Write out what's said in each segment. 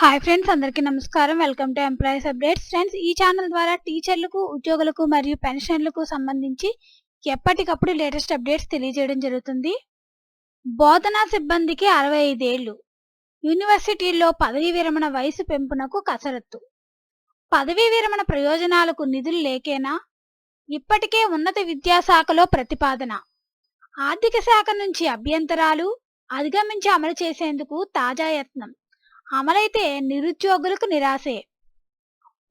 Hi friends అందరికీ నమస్కారం. Welcome to employees updates friends ఈ ఛానల్ ద్వారా టీచర్లకు ఉద్యోగులకు మరియు పెన్షన్లకు సంబంధించి ఎప్పటికప్పుడు లేటెస్ట్ అప్డేట్స్ తెలియజేయడం జరుగుతుంది. బోధనా సిబ్బందికి అరవై ఐదేళ్ళు యూనివర్సిటీల్లో పదవీ విరమణ వయసు పెంపునకు కసరత్తు. పదవీ విరమణ ప్రయోజనాలకు నిధులు లేకేనా? ఇప్పటికే ఉన్నత విద్యాశాఖలో ప్రతిపాదన. ఆర్థిక శాఖ నుంచి అభ్యంతరాలు అధిగమించి అమలు చేసేందుకు తాజా యత్నం. అమలైతే నిరుద్యోగులకు నిరాశే.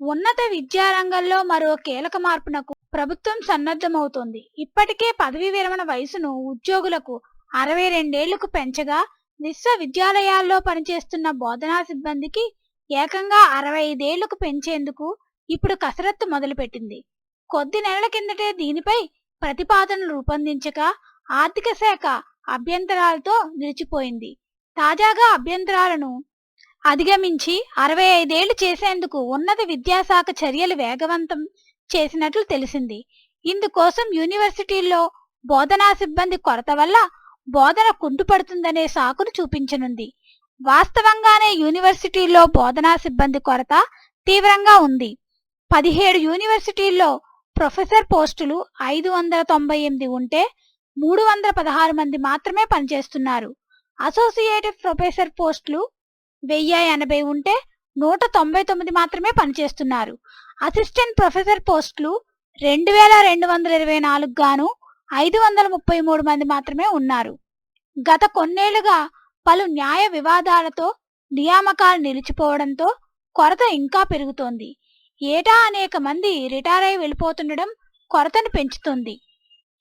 ఉన్నత విద్యారంగంలో మరో కీలక మార్పునకు ప్రభుత్వం సన్నద్ధమవుతోంది. ఇప్పటికే పదవీ విరమణ వయసును ఉద్యోగులకు అరవై రెండేళ్ళకు పెంచగా విశ్వవిద్యాలయాల్లో పనిచేస్తున్న బోధనా సిబ్బందికి ఏకంగా అరవై ఐదేళ్ళకు పెంచేందుకు ఇప్పుడు కసరత్తు మొదలుపెట్టింది. కొద్ది నెలల కిందటే దీనిపై ప్రతిపాదనలు రూపొందించగా ఆర్థిక శాఖ అభ్యంతరాలతో నిలిచిపోయింది. తాజాగా అభ్యంతరాలను అధిగమించి అరవై ఐదేళ్ళు చేసేందుకు ఉన్నత విద్యాశాఖ చర్యలు వేగవంతం చేసినట్లు తెలిసింది. ఇందుకోసం యూనివర్సిటీల్లో బోధనా సిబ్బంది కొరత వల్ల బోధన కుంటుపడుతుందనే సాకును చూపించనుంది. వాస్తవంగానే యూనివర్సిటీల్లో బోధనా సిబ్బంది కొరత తీవ్రంగా ఉంది. పదిహేడు యూనివర్సిటీల్లో ప్రొఫెసర్ పోస్టులు ఐదు వందల తొంభై ఎనిమిది ఉంటే మూడు వందల పదహారు మంది మాత్రమే పనిచేస్తున్నారు. అసోసియేటెడ్ ప్రొఫెసర్ పోస్టులు వెయ్యి ఎనభై ఉంటే నూట తొంభై తొమ్మిది మాత్రమే పనిచేస్తున్నారు. అసిస్టెంట్ ప్రొఫెసర్ పోస్టులు రెండు వేల రెండు వందల ఇరవై నాలుగు గాను ఐదు వందల ముప్పై మూడు మంది మాత్రమే ఉన్నారు. గత కొన్నేళ్ళుగా పలు న్యాయ వివాదాలతో నియామకాలు నిలిచిపోవడంతో కొరత ఇంకా పెరుగుతోంది. ఏటా అనేక మంది రిటైర్ అయి వెళ్ళిపోతుండడం కొరతను పెంచుతుంది.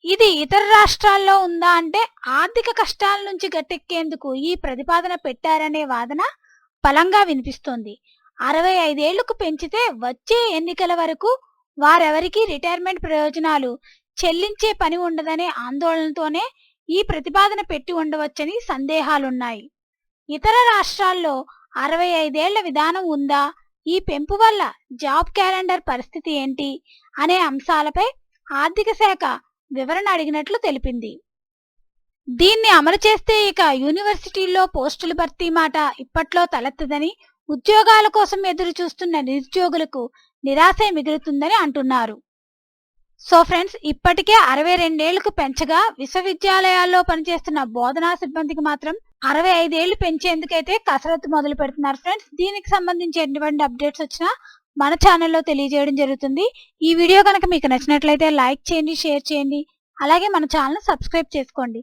ఇది ఇతర రాష్ట్రాల్లో ఉందా అంటే ఆర్థిక కష్టాల నుంచి గట్టెక్కేందుకు ఈ ప్రతిపాదన పెట్టారనే వాదన బలంగా వినిపిస్తోంది. అరవై ఐదేళ్ళకు పెంచితే వచ్చే ఎన్నికల వరకు వారెవరికీ రిటైర్మెంట్ ప్రయోజనాలు చెల్లించే పని ఉండదనే ఆందోళనతోనే ఈ ప్రతిపాదన పెట్టి ఉండవచ్చని సందేహాలున్నాయి. ఇతర రాష్ట్రాల్లో అరవై ఐదేళ్ళ విధానం ఉందా? ఈ పెంపు వల్ల జాబ్ క్యాలెండర్ పరిస్థితి ఏంటి? అనే అంశాలపై ఆర్థిక శాఖ వివరణ అడిగినట్లు తెలిపింది. దీన్ని అమలు చేస్తే ఇక యూనివర్సిటీల్లో పోస్టుల భర్తీ మాట ఇప్పట్లో తలెత్తదని ఉద్యోగాల కోసం ఎదురు చూస్తున్న నిరుద్యోగులకు నిరాశ మిగులుతుందని అంటున్నారు. సో ఫ్రెండ్స్ ఇప్పటికే అరవై రెండేళ్ళకు పెంచగా విశ్వవిద్యాలయాల్లో పనిచేస్తున్న బోధనా సిబ్బందికి మాత్రం అరవై ఐదేళ్ళు పెంచేందుకైతే కసరత్తు మొదలు పెడుతున్నారు ఫ్రెండ్స్. దీనికి సంబంధించి ఎటువంటి అప్డేట్స్ వచ్చినా మన ఛానల్లో తెలియజేయడం జరుగుతుంది. ఈ వీడియో కనుక మీకు నచ్చినట్లయితే లైక్ చేయండి షేర్ చేయండి. అలాగే మన ఛానల్ సబ్స్క్రైబ్ చేసుకోండి.